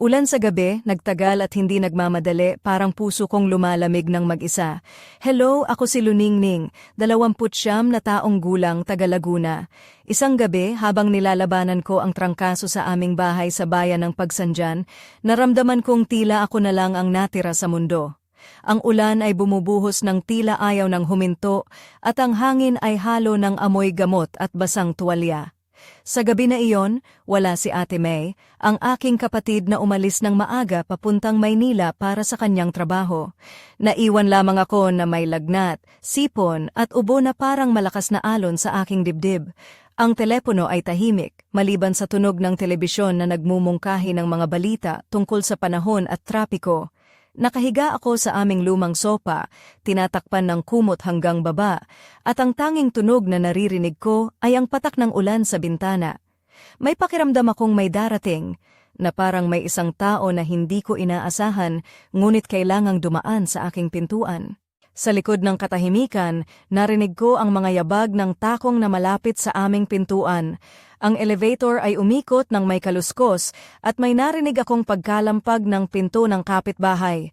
Ulan sa gabi, nagtagal at hindi nagmamadali, parang puso kong lumalamig ng mag-isa. Hello, ako si Luningning, dalawamput siyam na taong gulang, taga Laguna. Isang gabi, habang nilalabanan ko ang trangkaso sa aming bahay sa bayan ng Pagsanjan, naramdaman kong tila ako na lang ang natira sa mundo. Ang ulan ay bumubuhos ng tila ayaw ng huminto at ang hangin ay halo ng amoy gamot at basang tuwalya. Sa gabi na iyon, wala si Ate May, ang aking kapatid na umalis ng maaga papuntang Maynila para sa kanyang trabaho. Naiwan lamang ako na may lagnat, sipon at ubo na parang malakas na alon sa aking dibdib. Ang telepono ay tahimik, maliban sa tunog ng telebisyon na nagmumungkahi ng mga balita tungkol sa panahon at trapiko. Nakahiga ako sa aming lumang sopa, tinatakpan ng kumot hanggang baba, at ang tanging tunog na naririnig ko ay ang patak ng ulan sa bintana. May pakiramdam akong may darating, na parang may isang tao na hindi ko inaasahan, ngunit kailangang dumaan sa aking pintuan. Sa likod ng katahimikan, narinig ko ang mga yabag ng takong na malapit sa aming pintuan. Ang elevator ay umikot ng may kaluskos at may narinig akong pagkalampag ng pinto ng kapitbahay.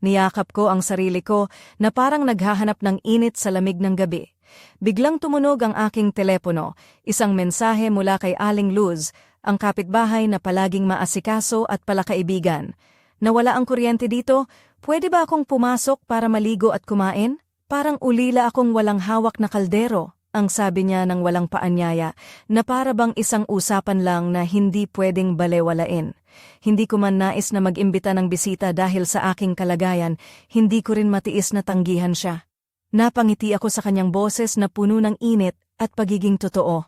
Niyakap ko ang sarili ko na parang naghahanap ng init sa lamig ng gabi. Biglang tumunog ang aking telepono, isang mensahe mula kay Aling Luz, ang kapitbahay na palaging maasikaso at palakaibigan. Nawala ang kuryente dito, pwede ba akong pumasok para maligo at kumain? Parang ulila akong walang hawak na kaldero, ang sabi niya ng walang paanyaya, na para bang isang usapan lang na hindi pwedeng balewalain. Hindi ko man nais na mag-imbita ng bisita dahil sa aking kalagayan, hindi ko rin matiis na tanggihan siya. Napangiti ako sa kanyang boses na puno ng init at pagiging totoo.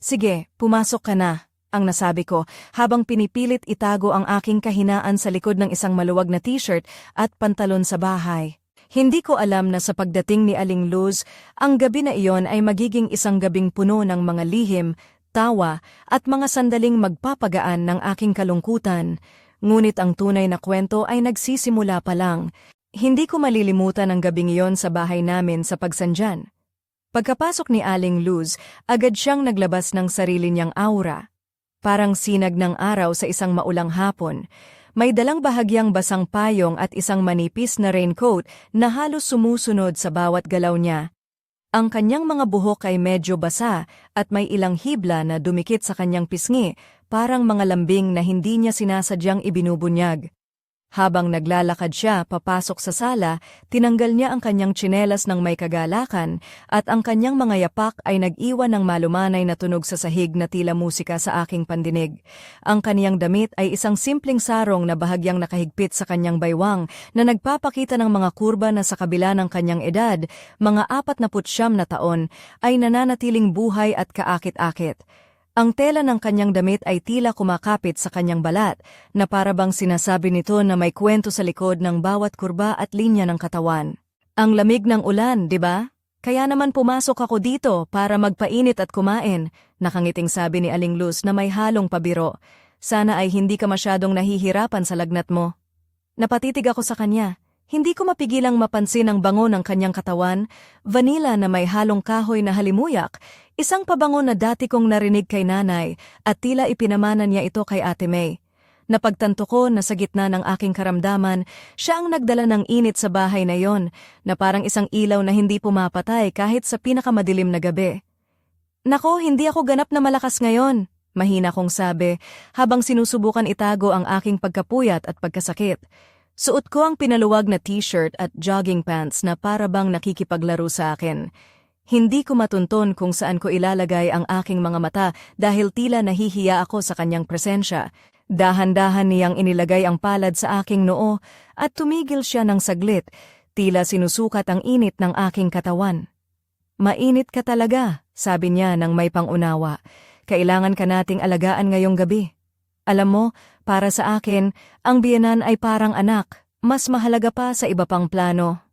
Sige, pumasok ka na, ang nasabi ko, habang pinipilit itago ang aking kahinaan sa likod ng isang maluwag na t-shirt at pantalon sa bahay. Hindi ko alam na sa pagdating ni Aling Luz, ang gabi na iyon ay magiging isang gabing puno ng mga lihim, tawa, at mga sandaling magpapagaan ng aking kalungkutan. Ngunit ang tunay na kwento ay nagsisimula pa lang. Hindi ko malilimutan ang gabing iyon sa bahay namin sa Pagsanjan. Pagkapasok ni Aling Luz, agad siyang naglabas ng sarili niyang aura. Parang sinag ng araw sa isang maulang hapon. May dalang bahagyang basang payong at isang manipis na raincoat na halos sumusunod sa bawat galaw niya. Ang kanyang mga buhok ay medyo basa at may ilang hibla na dumikit sa kanyang pisngi, parang mga lambing na hindi niya sinasadyang ibinubunyag. Habang naglalakad siya papasok sa sala, tinanggal niya ang kanyang tsinelas ng may kagalakan at ang kanyang mga yapak ay nag-iwan ng malumanay na tunog sa sahig na tila musika sa aking pandinig. Ang kaniyang damit ay isang simpleng sarong na bahagyang nakahigpit sa kanyang baywang na nagpapakita ng mga kurba na sa kabila ng kanyang edad, mga apat na putsyam na taon, ay nananatiling buhay at kaakit-akit. Ang tela ng kanyang damit ay tila kumakapit sa kanyang balat, na parabang sinasabi nito na may kwento sa likod ng bawat kurba at linya ng katawan. Ang lamig ng ulan, di ba? Kaya naman pumasok ako dito para magpainit at kumain, nakangiting sabi ni Aling Luz na may halong pabiro. Sana ay hindi ka masyadong nahihirapan sa lagnat mo. Napatitig ako sa kanya. Hindi ko mapigilang mapansin ang bango ng kanyang katawan, vanilla na may halong kahoy na halimuyak, isang pabango na dati kong narinig kay nanay at tila ipinamana niya ito kay Ate May. Napagtanto ko na sa gitna ng aking karamdaman, siya ang nagdala ng init sa bahay na yon, na parang isang ilaw na hindi pumapatay kahit sa pinakamadilim na gabi. Nako, hindi ako ganap na malakas ngayon, mahina kong sabi, habang sinusubukan itago ang aking pagkapuyat at pagkasakit. Suot ko ang pinaluwag na t-shirt at jogging pants na para bang nakikipaglaro sa akin. Hindi ko matunton kung saan ko ilalagay ang aking mga mata dahil tila nahihiya ako sa kanyang presensya. Dahan-dahan niyang inilagay ang palad sa aking noo at tumigil siya ng saglit, tila sinusukat ang init ng aking katawan. Mainit ka talaga, sabi niya ng may pangunawa. Kailangan ka nating alagaan ngayong gabi. Alam mo, para sa akin, ang biyenan ay parang anak, mas mahalaga pa sa iba pang plano.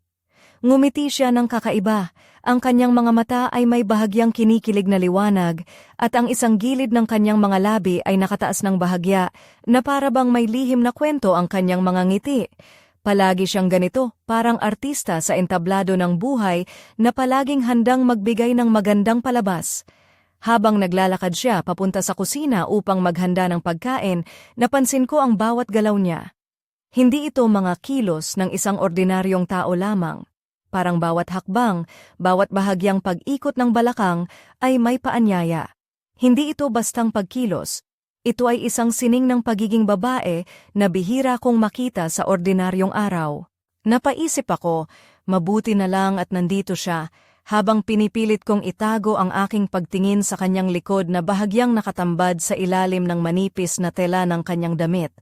Ngumiti siya ng kakaiba, ang kanyang mga mata ay may bahagyang kinikilig na liwanag, at ang isang gilid ng kanyang mga labi ay nakataas ng bahagya, na para bang may lihim na kwento ang kanyang mga ngiti. Palagi siyang ganito, parang artista sa entablado ng buhay na palaging handang magbigay ng magandang palabas. Habang naglalakad siya papunta sa kusina upang maghanda ng pagkain, napansin ko ang bawat galaw niya. Hindi ito mga kilos ng isang ordinaryong tao lamang. Parang bawat hakbang, bawat bahagyang pag-ikot ng balakang ay may paanyaya. Hindi ito bastang pagkilos. Ito ay isang sining ng pagiging babae na bihira kong makita sa ordinaryong araw. Napaisip ako, mabuti na lang at nandito siya, habang pinipilit kong itago ang aking pagtingin sa kanyang likod na bahagyang nakatambad sa ilalim ng manipis na tela ng kanyang damit.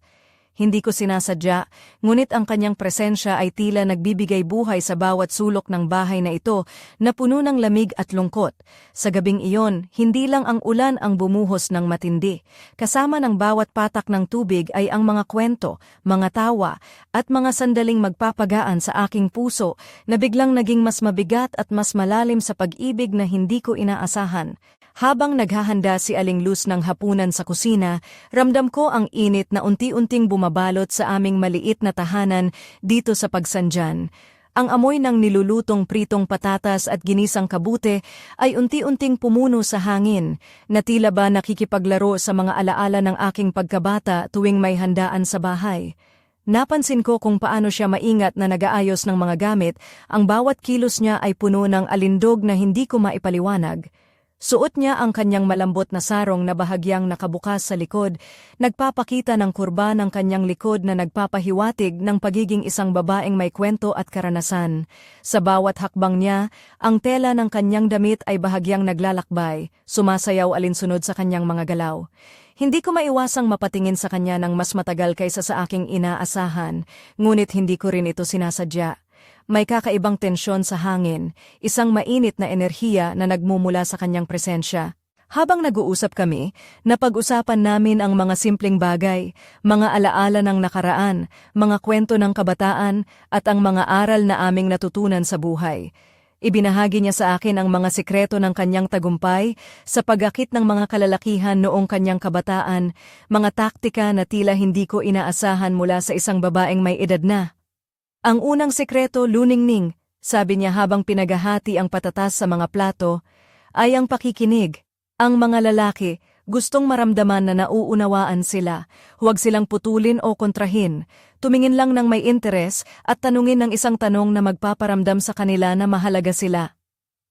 Hindi ko sinasadya, ngunit ang kanyang presensya ay tila nagbibigay buhay sa bawat sulok ng bahay na ito na puno ng lamig at lungkot. Sa gabing iyon, hindi lang ang ulan ang bumuhos ng matindi. Kasama ng bawat patak ng tubig ay ang mga kwento, mga tawa, at mga sandaling magpapagaan sa aking puso na biglang naging mas mabigat at mas malalim sa pag-ibig na hindi ko inaasahan. Habang naghahanda si Aling Luz ng hapunan sa kusina, ramdam ko ang init na unti-unting bumabalot sa aming maliit na tahanan dito sa pagsandyan. Ang amoy ng nilulutong pritong patatas at ginisang kabute ay unti-unting pumuno sa hangin, na tila ba nakikipaglaro sa mga alaala ng aking pagkabata tuwing may handaan sa bahay. Napansin ko kung paano siya maingat na nagaayos ng mga gamit, ang bawat kilos niya ay puno ng alindog na hindi ko maipaliwanag. Suot niya ang kanyang malambot na sarong na bahagyang nakabukas sa likod, nagpapakita ng kurba ng kanyang likod na nagpapahiwatig ng pagiging isang babaeng may kwento at karanasan. Sa bawat hakbang niya, ang tela ng kanyang damit ay bahagyang naglalakbay, sumasayaw alinsunod sa kanyang mga galaw. Hindi ko maiwasang mapatingin sa kanya ng mas matagal kaysa sa aking inaasahan, ngunit hindi ko rin ito sinasadya. May kakaibang tensyon sa hangin, isang mainit na enerhiya na nagmumula sa kanyang presensya. Habang nag-uusap kami, napag-usapan namin ang mga simpleng bagay, mga alaala ng nakaraan, mga kwento ng kabataan, at ang mga aral na aming natutunan sa buhay. Ibinahagi niya sa akin ang mga sikreto ng kanyang tagumpay sa pagakit ng mga kalalakihan noong kanyang kabataan, mga taktika na tila hindi ko inaasahan mula sa isang babaeng may edad na. Ang unang sekreto, luningning, sabi niya habang pinagahati ang patatas sa mga plato, ay ang pakikinig. Ang mga lalaki, gustong maramdaman na nauunawaan sila, huwag silang putulin o kontrahin, tumingin lang ng may interes at tanungin ng isang tanong na magpaparamdam sa kanila na mahalaga sila.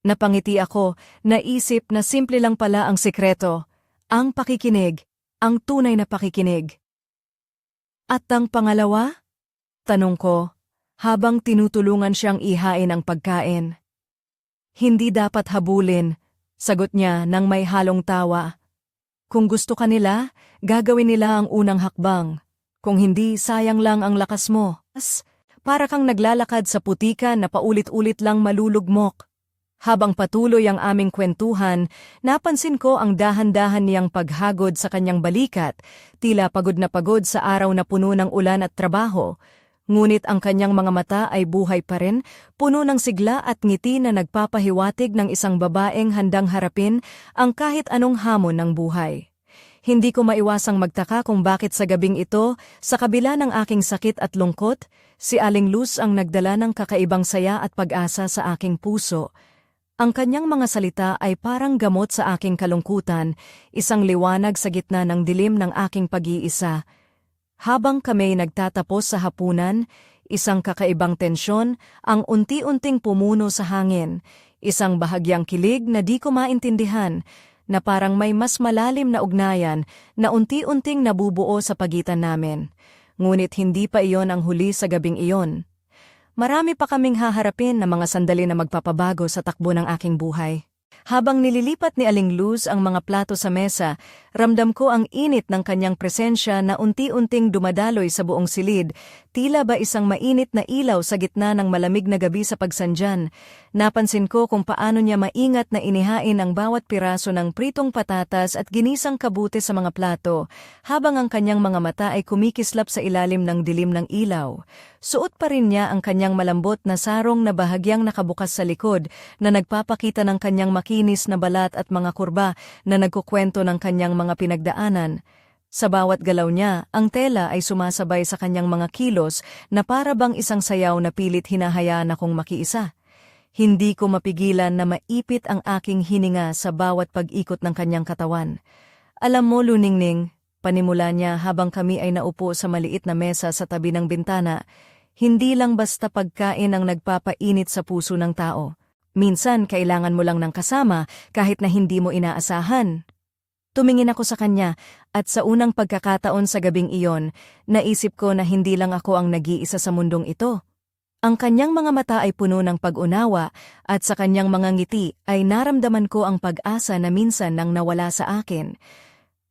Napangiti ako, naisip na simple lang pala ang sekreto, ang pakikinig, ang tunay na pakikinig. At ang pangalawa? Tanong ko, habang tinutulungan siyang ihain ang pagkain. Hindi dapat habulin, sagot niya nang may halong tawa. Kung gusto ka nila, gagawin nila ang unang hakbang. Kung hindi, sayang lang ang lakas mo. As, para kang naglalakad sa putika na paulit-ulit lang malulugmok. Habang patuloy ang aming kwentuhan, napansin ko ang dahan-dahan niyang paghagod sa kanyang balikat, tila pagod na pagod sa araw na puno ng ulan at trabaho, Ngunit ang kanyang mga mata ay buhay pa rin, puno ng sigla at ngiti na nagpapahiwatig ng isang babaeng handang harapin ang kahit anong hamon ng buhay. Hindi ko maiwasang magtaka kung bakit sa gabing ito, sa kabila ng aking sakit at lungkot, si Aling Luz ang nagdala ng kakaibang saya at pag-asa sa aking puso. Ang kanyang mga salita ay parang gamot sa aking kalungkutan, isang liwanag sa gitna ng dilim ng aking pag-iisa. Habang kami nagtatapos sa hapunan, isang kakaibang tensyon ang unti-unting pumuno sa hangin, isang bahagyang kilig na di ko maintindihan, na parang may mas malalim na ugnayan na unti-unting nabubuo sa pagitan namin. Ngunit hindi pa iyon ang huli sa gabing iyon. Marami pa kaming haharapin na mga sandali na magpapabago sa takbo ng aking buhay. Habang nililipat ni Aling Luz ang mga plato sa mesa, ramdam ko ang init ng kanyang presensya na unti-unting dumadaloy sa buong silid, tila ba isang mainit na ilaw sa gitna ng malamig na gabi sa pagsandyan. Napansin ko kung paano niya maingat na inihain ang bawat piraso ng pritong patatas at ginisang kabute sa mga plato, habang ang kanyang mga mata ay kumikislap sa ilalim ng dilim ng ilaw. Suot pa rin niya ang kanyang malambot na sarong na bahagyang nakabukas sa likod na nagpapakita ng kanyang makinis na balat at mga kurba na nagkukwento ng kanyang mga pinagdaanan. Sa bawat galaw niya, ang tela ay sumasabay sa kanyang mga kilos na para bang isang sayaw na pilit hinahayaan akong makiisa. Hindi ko mapigilan na maipit ang aking hininga sa bawat pag-ikot ng kanyang katawan. Alam mo, Luningning, panimula niya habang kami ay naupo sa maliit na mesa sa tabi ng bintana, hindi lang basta pagkain ang nagpapainit sa puso ng tao. Minsan, kailangan mo lang ng kasama kahit na hindi mo inaasahan. Tumingin ako sa kanya at sa unang pagkakataon sa gabing iyon, naisip ko na hindi lang ako ang nag-iisa sa mundong ito. Ang kanyang mga mata ay puno ng pag-unawa at sa kanyang mga ngiti ay naramdaman ko ang pag-asa na minsan nang nawala sa akin.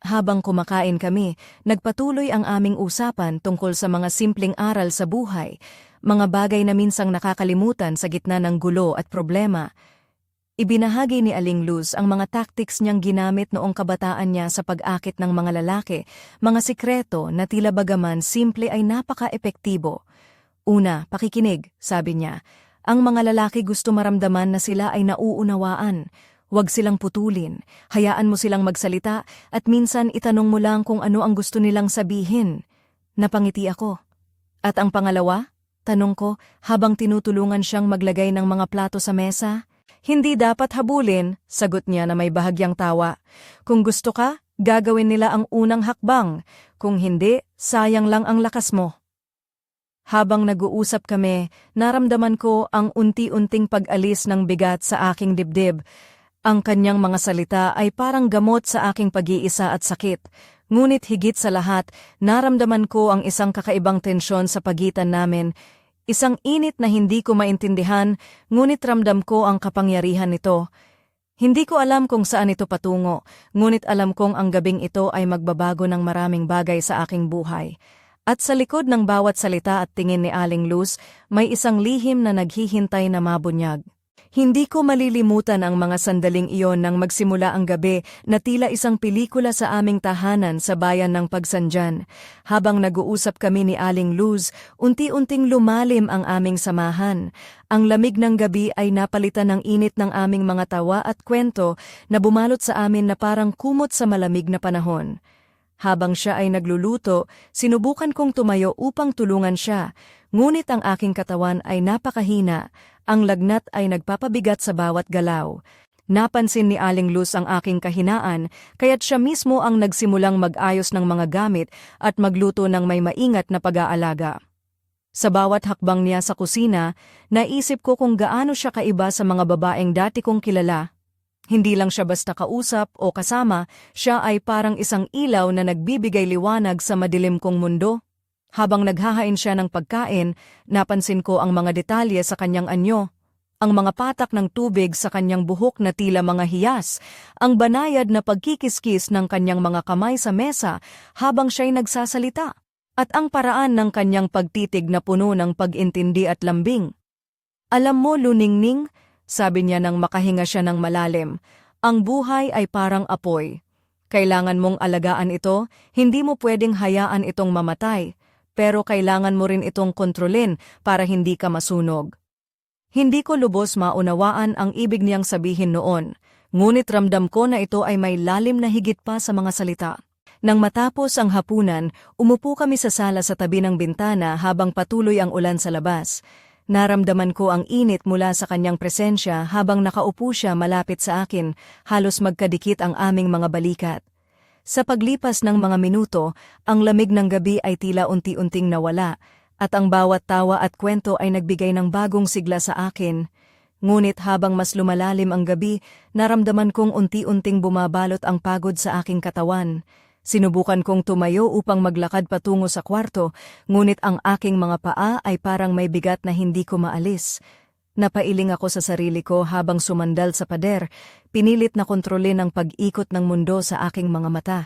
Habang kumakain kami, nagpatuloy ang aming usapan tungkol sa mga simpleng aral sa buhay, mga bagay na minsang nakakalimutan sa gitna ng gulo at problema. Ibinahagi ni Aling Luz ang mga tactics niyang ginamit noong kabataan niya sa pag-akit ng mga lalaki, mga sikreto na tila bagaman simple ay napaka-epektibo. Una, pakikinig, sabi niya. Ang mga lalaki gusto maramdaman na sila ay nauunawaan. Huwag silang putulin, hayaan mo silang magsalita at minsan itanong mo lang kung ano ang gusto nilang sabihin. Napangiti ako. At ang pangalawa, tanong ko habang tinutulungan siyang maglagay ng mga plato sa mesa, hindi dapat habulin, sagot niya na may bahagyang tawa. Kung gusto ka, gagawin nila ang unang hakbang. Kung hindi, sayang lang ang lakas mo. Habang nag-uusap kami, naramdaman ko ang unti-unting pag-alis ng bigat sa aking dibdib. Ang kanyang mga salita ay parang gamot sa aking pag-iisa at sakit. Ngunit higit sa lahat, naramdaman ko ang isang kakaibang tensyon sa pagitan namin. Isang init na hindi ko maintindihan, ngunit ramdam ko ang kapangyarihan nito. Hindi ko alam kung saan ito patungo, ngunit alam kong ang gabing ito ay magbabago ng maraming bagay sa aking buhay. At sa likod ng bawat salita at tingin ni Aling Luz, may isang lihim na naghihintay na mabunyag. Hindi ko malilimutan ang mga sandaling iyon nang magsimula ang gabi na tila isang pelikula sa aming tahanan sa bayan ng Pagsandyan. Habang nag-uusap kami ni Aling Luz, unti-unting lumalim ang aming samahan. Ang lamig ng gabi ay napalitan ng init ng aming mga tawa at kwento na bumalot sa amin na parang kumot sa malamig na panahon. Habang siya ay nagluluto, sinubukan kong tumayo upang tulungan siya, ngunit ang aking katawan ay napakahina, ang lagnat ay nagpapabigat sa bawat galaw. Napansin ni Aling Luz ang aking kahinaan, kaya't siya mismo ang nagsimulang mag-ayos ng mga gamit at magluto ng may maingat na pag-aalaga. Sa bawat hakbang niya sa kusina, naisip ko kung gaano siya kaiba sa mga babaeng dati kong kilala. Hindi lang siya basta kausap o kasama, siya ay parang isang ilaw na nagbibigay liwanag sa madilim kong mundo. Habang naghahain siya ng pagkain, napansin ko ang mga detalye sa kanyang anyo. Ang mga patak ng tubig sa kanyang buhok na tila mga hiyas, ang banayad na pagkikiskis ng kanyang mga kamay sa mesa habang siya'y nagsasalita, at ang paraan ng kanyang pagtitig na puno ng pag-intindi at lambing. Alam mo, Luningning, sabi niya nang makahinga siya ng malalim, ang buhay ay parang apoy. Kailangan mong alagaan ito, hindi mo pwedeng hayaan itong mamatay, pero kailangan mo rin itong kontrolin para hindi ka masunog. Hindi ko lubos maunawaan ang ibig niyang sabihin noon, ngunit ramdam ko na ito ay may lalim na higit pa sa mga salita. Nang matapos ang hapunan, umupo kami sa sala sa tabi ng bintana habang patuloy ang ulan sa labas. Naramdaman ko ang init mula sa kanyang presensya habang nakaupo siya malapit sa akin, halos magkadikit ang aming mga balikat. Sa paglipas ng mga minuto, ang lamig ng gabi ay tila unti-unting nawala, at ang bawat tawa at kwento ay nagbigay ng bagong sigla sa akin. Ngunit habang mas lumalalim ang gabi, naramdaman kong unti-unting bumabalot ang pagod sa aking katawan. Sinubukan kong tumayo upang maglakad patungo sa kwarto, ngunit ang aking mga paa ay parang may bigat na hindi ko maalis. Napailing ako sa sarili ko habang sumandal sa pader, pinilit na kontrolin ang pag-ikot ng mundo sa aking mga mata.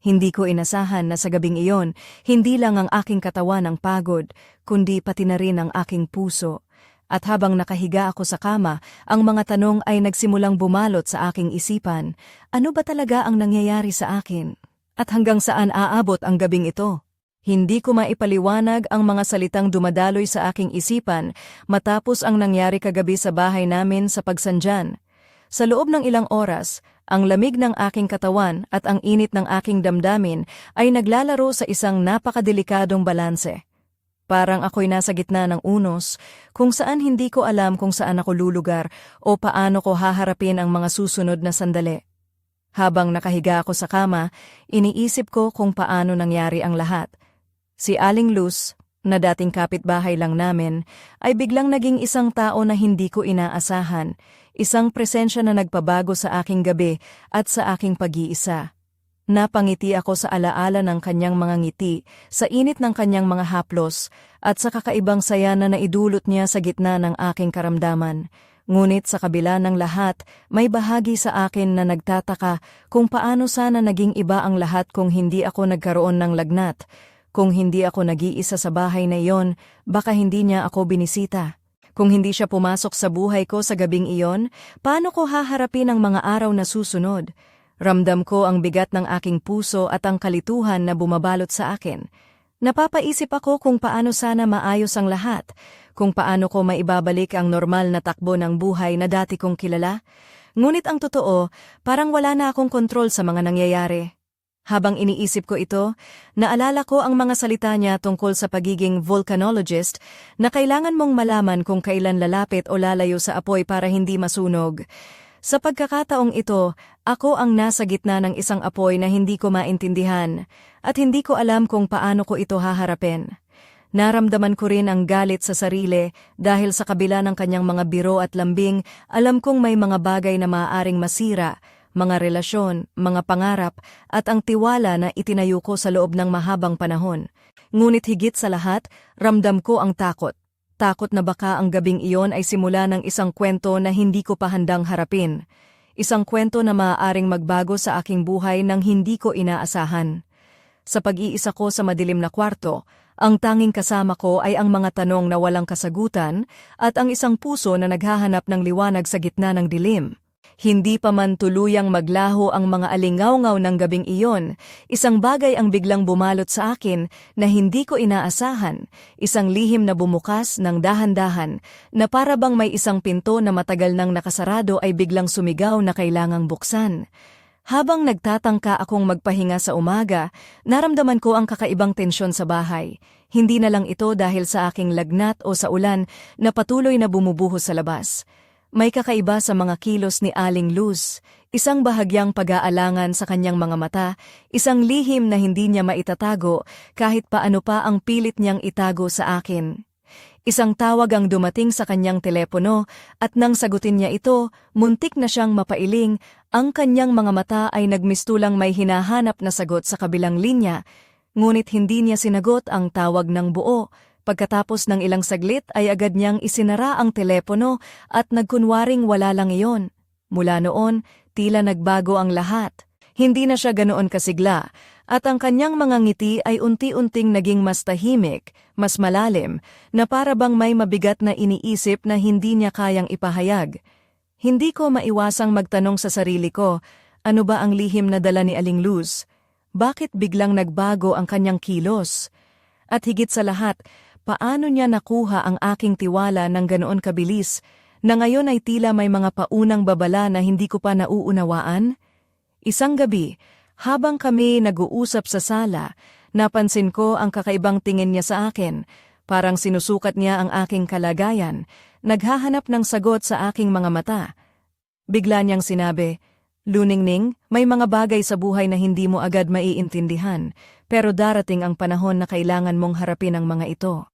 Hindi ko inasahan na sa gabing iyon, hindi lang ang aking katawan ang pagod, kundi pati na rin ang aking puso. At habang nakahiga ako sa kama, ang mga tanong ay nagsimulang bumalot sa aking isipan. Ano ba talaga ang nangyayari sa akin? At hanggang saan aabot ang gabing ito? Hindi ko maipaliwanag ang mga salitang dumadaloy sa aking isipan matapos ang nangyari kagabi sa bahay namin sa pagsandyan. Sa loob ng ilang oras, ang lamig ng aking katawan at ang init ng aking damdamin ay naglalaro sa isang napakadelikadong balanse. Parang ako'y nasa gitna ng unos, kung saan hindi ko alam kung saan ako lulugar o paano ko haharapin ang mga susunod na sandali. Habang nakahiga ako sa kama, iniisip ko kung paano nangyari ang lahat. Si Aling Luz, na dating kapitbahay lang namin, ay biglang naging isang tao na hindi ko inaasahan, isang presensya na nagpabago sa aking gabi at sa aking pag-iisa. Napangiti ako sa alaala ng kanyang mga ngiti, sa init ng kanyang mga haplos, at sa kakaibang saya na naidulot niya sa gitna ng aking karamdaman. Ngunit sa kabila ng lahat, may bahagi sa akin na nagtataka kung paano sana naging iba ang lahat kung hindi ako nagkaroon ng lagnat. Kung hindi ako nag-iisa sa bahay na iyon, baka hindi niya ako binisita. Kung hindi siya pumasok sa buhay ko sa gabing iyon, paano ko haharapin ang mga araw na susunod? Ramdam ko ang bigat ng aking puso at ang kalituhan na bumabalot sa akin. Napapaisip ako kung paano sana maayos ang lahat, kung paano ko maibabalik ang normal na takbo ng buhay na dati kong kilala. Ngunit ang totoo, parang wala na akong kontrol sa mga nangyayari. Habang iniisip ko ito, naalala ko ang mga salita niya tungkol sa pagiging volcanologist na kailangan mong malaman kung kailan lalapit o lalayo sa apoy para hindi masunog. Sa pagkakataong ito, ako ang nasa gitna ng isang apoy na hindi ko maintindihan at hindi ko alam kung paano ko ito haharapin. Naramdaman ko rin ang galit sa sarili dahil sa kabila ng kanyang mga biro at lambing, alam kong may mga bagay na maaaring masira, mga relasyon, mga pangarap, at ang tiwala na itinayo ko sa loob ng mahabang panahon. Ngunit higit sa lahat, ramdam ko ang takot takot na baka ang gabing iyon ay simula ng isang kwento na hindi ko pa handang harapin. Isang kwento na maaaring magbago sa aking buhay nang hindi ko inaasahan. Sa pag-iisa ko sa madilim na kwarto, ang tanging kasama ko ay ang mga tanong na walang kasagutan at ang isang puso na naghahanap ng liwanag sa gitna ng dilim. Hindi pa man tuluyang maglaho ang mga alingawngaw ng gabing iyon, isang bagay ang biglang bumalot sa akin na hindi ko inaasahan, isang lihim na bumukas ng dahan-dahan, na para bang may isang pinto na matagal nang nakasarado ay biglang sumigaw na kailangang buksan. Habang nagtatangka akong magpahinga sa umaga, naramdaman ko ang kakaibang tensyon sa bahay. Hindi na lang ito dahil sa aking lagnat o sa ulan na patuloy na bumubuhos sa labas. May kakaiba sa mga kilos ni Aling Luz, isang bahagyang pag-aalangan sa kanyang mga mata, isang lihim na hindi niya maitatago kahit paano pa ang pilit niyang itago sa akin. Isang tawag ang dumating sa kanyang telepono at nang sagutin niya ito, muntik na siyang mapailing, ang kanyang mga mata ay nagmistulang may hinahanap na sagot sa kabilang linya, ngunit hindi niya sinagot ang tawag ng buo, Pagkatapos ng ilang saglit ay agad niyang isinara ang telepono at nagkunwaring wala lang iyon. Mula noon, tila nagbago ang lahat. Hindi na siya ganoon kasigla, at ang kanyang mga ngiti ay unti-unting naging mas tahimik, mas malalim, na para bang may mabigat na iniisip na hindi niya kayang ipahayag. Hindi ko maiwasang magtanong sa sarili ko, ano ba ang lihim na dala ni Aling Luz? Bakit biglang nagbago ang kanyang kilos? At higit sa lahat, paano niya nakuha ang aking tiwala ng ganoon kabilis na ngayon ay tila may mga paunang babala na hindi ko pa nauunawaan? Isang gabi, habang kami nag-uusap sa sala, napansin ko ang kakaibang tingin niya sa akin, parang sinusukat niya ang aking kalagayan, naghahanap ng sagot sa aking mga mata. Bigla niyang sinabi, Luningning, may mga bagay sa buhay na hindi mo agad maiintindihan, pero darating ang panahon na kailangan mong harapin ang mga ito.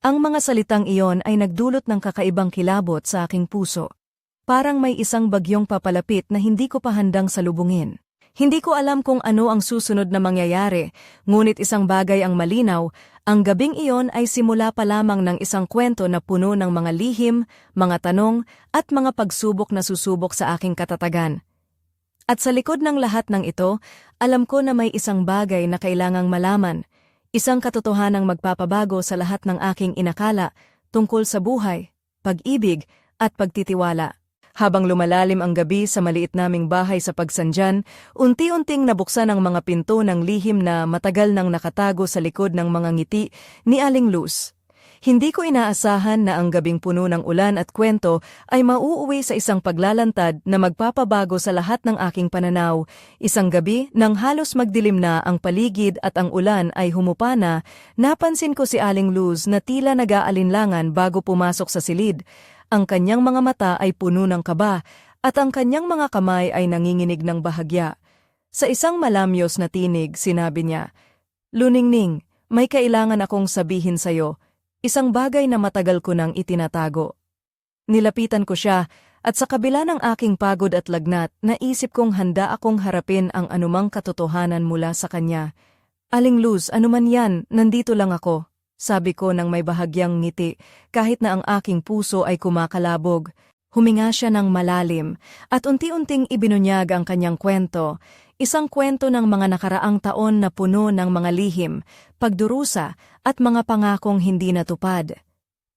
Ang mga salitang iyon ay nagdulot ng kakaibang kilabot sa aking puso. Parang may isang bagyong papalapit na hindi ko pa handang salubungin. Hindi ko alam kung ano ang susunod na mangyayari, ngunit isang bagay ang malinaw, ang gabing iyon ay simula pa lamang ng isang kwento na puno ng mga lihim, mga tanong, at mga pagsubok na susubok sa aking katatagan. At sa likod ng lahat ng ito, alam ko na may isang bagay na kailangang malaman, Isang katotohanang magpapabago sa lahat ng aking inakala tungkol sa buhay, pag-ibig at pagtitiwala. Habang lumalalim ang gabi sa maliit naming bahay sa Pagsandyan, unti-unting nabuksan ang mga pinto ng lihim na matagal nang nakatago sa likod ng mga ngiti ni Aling Luz. Hindi ko inaasahan na ang gabing puno ng ulan at kwento ay mauuwi sa isang paglalantad na magpapabago sa lahat ng aking pananaw. Isang gabi, nang halos magdilim na ang paligid at ang ulan ay humupa na, napansin ko si Aling Luz na tila nag-aalinlangan bago pumasok sa silid. Ang kanyang mga mata ay puno ng kaba at ang kanyang mga kamay ay nanginginig ng bahagya. Sa isang malamyos na tinig, sinabi niya, Luningning, may kailangan akong sabihin sa'yo. Isang bagay na matagal ko nang itinatago. Nilapitan ko siya at sa kabila ng aking pagod at lagnat, naisip kong handa akong harapin ang anumang katotohanan mula sa kanya. Aling Luz, anuman yan, nandito lang ako. Sabi ko nang may bahagyang ngiti, kahit na ang aking puso ay kumakalabog. Huminga siya ng malalim at unti-unting ibinunyag ang kanyang kwento. Isang kwento ng mga nakaraang taon na puno ng mga lihim, pagdurusa at mga pangakong hindi natupad.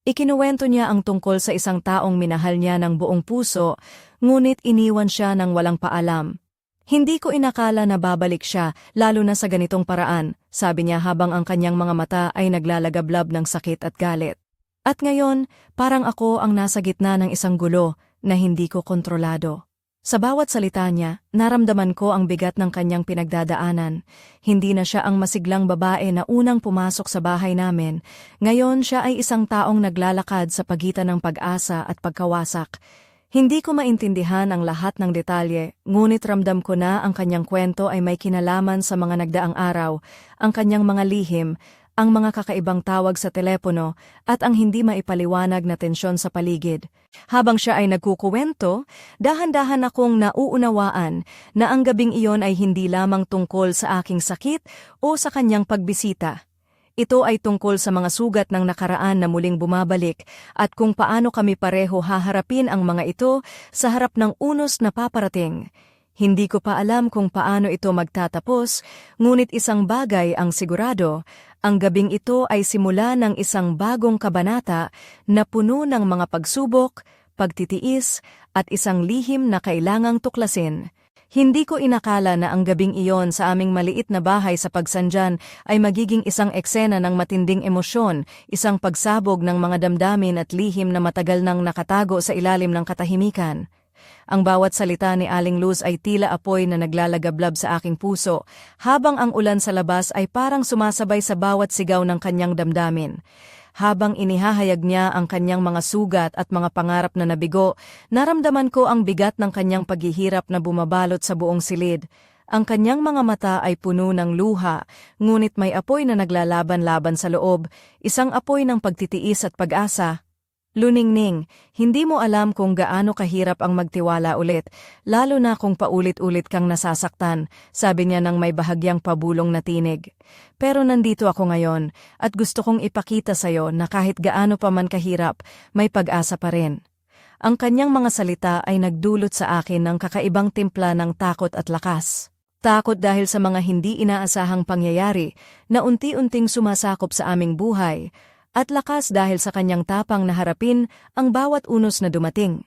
Ikinuwento niya ang tungkol sa isang taong minahal niya ng buong puso, ngunit iniwan siya ng walang paalam. Hindi ko inakala na babalik siya, lalo na sa ganitong paraan, sabi niya habang ang kanyang mga mata ay naglalagablab ng sakit at galit. At ngayon, parang ako ang nasa gitna ng isang gulo na hindi ko kontrolado. Sa bawat salita niya, naramdaman ko ang bigat ng kanyang pinagdadaanan. Hindi na siya ang masiglang babae na unang pumasok sa bahay namin. Ngayon siya ay isang taong naglalakad sa pagitan ng pag-asa at pagkawasak. Hindi ko maintindihan ang lahat ng detalye, ngunit ramdam ko na ang kanyang kwento ay may kinalaman sa mga nagdaang araw, ang kanyang mga lihim, ang mga kakaibang tawag sa telepono at ang hindi maipaliwanag na tensyon sa paligid. Habang siya ay nagkukuwento, dahan-dahan akong nauunawaan na ang gabing iyon ay hindi lamang tungkol sa aking sakit o sa kanyang pagbisita. Ito ay tungkol sa mga sugat ng nakaraan na muling bumabalik at kung paano kami pareho haharapin ang mga ito sa harap ng unos na paparating. Hindi ko pa alam kung paano ito magtatapos, ngunit isang bagay ang sigurado, ang gabing ito ay simula ng isang bagong kabanata na puno ng mga pagsubok, pagtitiis, at isang lihim na kailangang tuklasin. Hindi ko inakala na ang gabing iyon sa aming maliit na bahay sa Pagsanjan ay magiging isang eksena ng matinding emosyon, isang pagsabog ng mga damdamin at lihim na matagal nang nakatago sa ilalim ng katahimikan. Ang bawat salita ni Aling Luz ay tila apoy na naglalagablab sa aking puso, habang ang ulan sa labas ay parang sumasabay sa bawat sigaw ng kanyang damdamin. Habang inihahayag niya ang kanyang mga sugat at mga pangarap na nabigo, naramdaman ko ang bigat ng kanyang paghihirap na bumabalot sa buong silid. Ang kanyang mga mata ay puno ng luha, ngunit may apoy na naglalaban-laban sa loob, isang apoy ng pagtitiis at pag-asa. Luningning, hindi mo alam kung gaano kahirap ang magtiwala ulit, lalo na kung paulit-ulit kang nasasaktan, sabi niya ng may bahagyang pabulong na tinig. Pero nandito ako ngayon, at gusto kong ipakita sa'yo na kahit gaano pa man kahirap, may pag-asa pa rin. Ang kanyang mga salita ay nagdulot sa akin ng kakaibang timpla ng takot at lakas. Takot dahil sa mga hindi inaasahang pangyayari na unti-unting sumasakop sa aming buhay, at lakas dahil sa kanyang tapang na harapin ang bawat unos na dumating.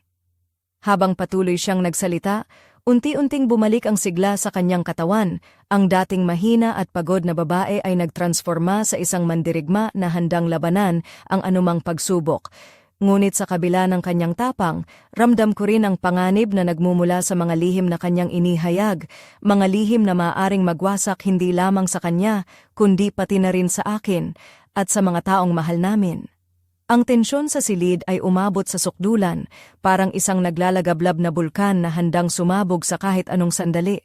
Habang patuloy siyang nagsalita, unti-unting bumalik ang sigla sa kanyang katawan, ang dating mahina at pagod na babae ay nagtransforma sa isang mandirigma na handang labanan ang anumang pagsubok. Ngunit sa kabila ng kanyang tapang, ramdam ko rin ang panganib na nagmumula sa mga lihim na kanyang inihayag, mga lihim na maaring magwasak hindi lamang sa kanya, kundi pati na rin sa akin, at sa mga taong mahal namin. Ang tensyon sa silid ay umabot sa sukdulan, parang isang naglalagablab na bulkan na handang sumabog sa kahit anong sandali.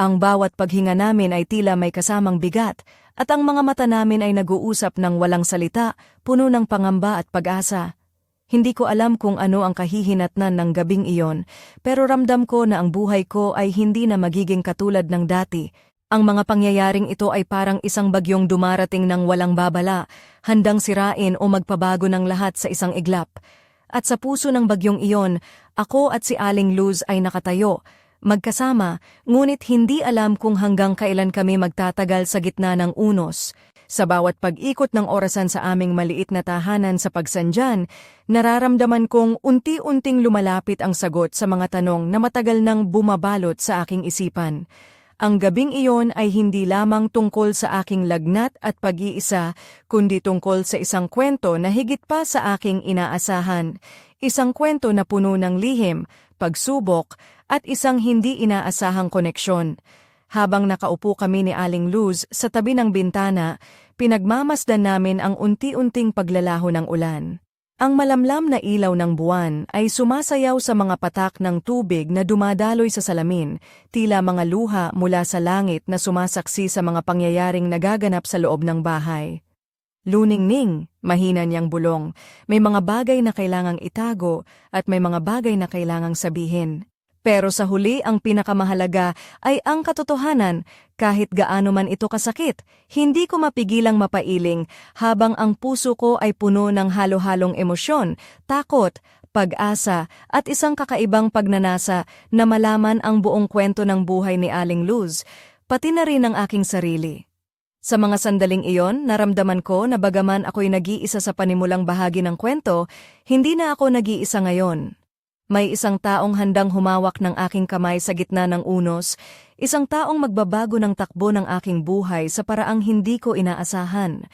Ang bawat paghinga namin ay tila may kasamang bigat, at ang mga mata namin ay nag-uusap ng walang salita, puno ng pangamba at pag-asa. Hindi ko alam kung ano ang kahihinatnan ng gabing iyon, pero ramdam ko na ang buhay ko ay hindi na magiging katulad ng dati, ang mga pangyayaring ito ay parang isang bagyong dumarating ng walang babala, handang sirain o magpabago ng lahat sa isang iglap. At sa puso ng bagyong iyon, ako at si Aling Luz ay nakatayo, magkasama, ngunit hindi alam kung hanggang kailan kami magtatagal sa gitna ng unos. Sa bawat pag-ikot ng orasan sa aming maliit na tahanan sa pagsandyan, nararamdaman kong unti-unting lumalapit ang sagot sa mga tanong na matagal nang bumabalot sa aking isipan. Ang gabing iyon ay hindi lamang tungkol sa aking lagnat at pag-iisa, kundi tungkol sa isang kwento na higit pa sa aking inaasahan. Isang kwento na puno ng lihim, pagsubok, at isang hindi inaasahang koneksyon. Habang nakaupo kami ni Aling Luz sa tabi ng bintana, pinagmamasdan namin ang unti-unting paglalaho ng ulan. Ang malamlam na ilaw ng buwan ay sumasayaw sa mga patak ng tubig na dumadaloy sa salamin, tila mga luha mula sa langit na sumasaksi sa mga pangyayaring nagaganap sa loob ng bahay. Luningning, mahina niyang bulong, may mga bagay na kailangang itago at may mga bagay na kailangang sabihin. Pero sa huli ang pinakamahalaga ay ang katotohanan, kahit gaano man ito kasakit, hindi ko mapigilang mapailing habang ang puso ko ay puno ng halo-halong emosyon, takot, pag-asa at isang kakaibang pagnanasa na malaman ang buong kwento ng buhay ni Aling Luz, pati na rin ang aking sarili. Sa mga sandaling iyon, naramdaman ko na bagaman ako'y nag-iisa sa panimulang bahagi ng kwento, hindi na ako nag-iisa ngayon. May isang taong handang humawak ng aking kamay sa gitna ng unos, isang taong magbabago ng takbo ng aking buhay sa paraang hindi ko inaasahan.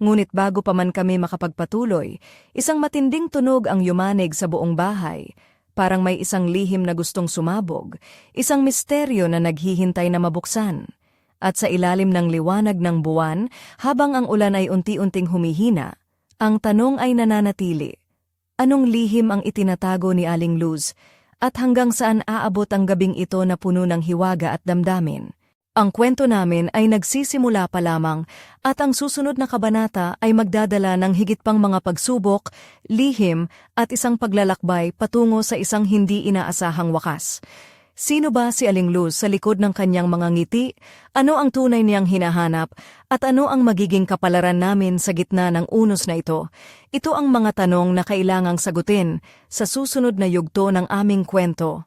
Ngunit bago pa man kami makapagpatuloy, isang matinding tunog ang yumanig sa buong bahay. Parang may isang lihim na gustong sumabog, isang misteryo na naghihintay na mabuksan. At sa ilalim ng liwanag ng buwan, habang ang ulan ay unti-unting humihina, ang tanong ay nananatili. Anong lihim ang itinatago ni Aling Luz at hanggang saan aabot ang gabing ito na puno ng hiwaga at damdamin? Ang kwento namin ay nagsisimula pa lamang at ang susunod na kabanata ay magdadala ng higit pang mga pagsubok, lihim at isang paglalakbay patungo sa isang hindi inaasahang wakas. Sino ba si Aling Luz sa likod ng kanyang mga ngiti? Ano ang tunay niyang hinahanap? At ano ang magiging kapalaran namin sa gitna ng unos na ito? Ito ang mga tanong na kailangang sagutin sa susunod na yugto ng aming kwento.